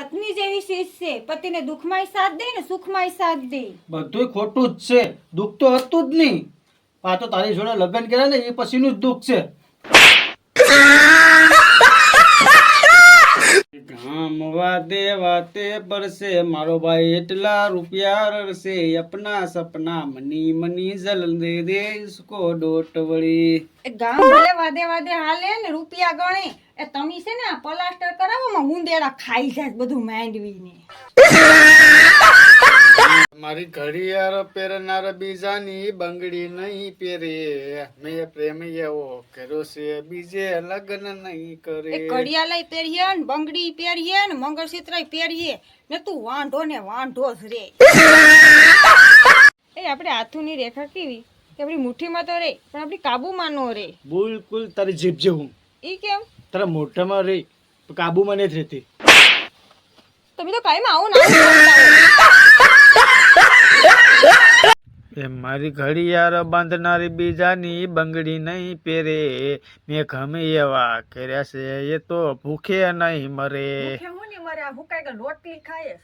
પત્ની જેવી શીશ છે પતિને દુઃખમાંય સાથ દે ને સુખમાંય સાથ દે. બધુંય ખોટું જ છે. દુઃખ તો હતું જ નહીં. આ તો તારી જોડે લગ્ન કર્યા ને એ પછીનું જ દુઃખ છે. ગામ વાદે તે પરસે મારો ભાઈ એટલા રૂપિયા રડશે અપના સપના મની મની જલ દે દે ઇસકો ડોટ વળી. ગામ ભલે વાદે વાદે હાલે ને રૂપિયા ગણે એ તમે છે ને પ્લાસ્ટર કરાવોમાં ઉંદેડા ખાઈ જાય બધું માંડવીને. મારી ઘડિયાળ પહેરનાર બીજાની બંગડી નહીં પહેરે. મેં પ્રેમ એવો કર્યો છે બીજે લગ્ન નહીં કરે. કડિયાલય પહેરીએ ને બંગડી પહેરીએ ને મંગળસૂત્ર પહેરીએ ને તું વાંઢો ને વાંઢો જ રે. એ આપણે હાથુની રેખા કેવી? કે આપણી મુઠ્ઠીમાં તો રે પણ આપણી કાબુમાં નો રે. બિલકુલ તારી જીભ જેવું. ઈ કેમ? તારા મોઢામાં રહી કાબુમાં જ રહેતી. તમે તો કાયમ આવું ના એ મારી ઘડિયાળ બાંધનારી બીજાની બંગડી નહીં પહેરે. મેં ગમે એવા કર્યા છે એ તો ભૂખે નહીં મરે. હું નહીં મરે હું કાંઈક રોટલી ખાય.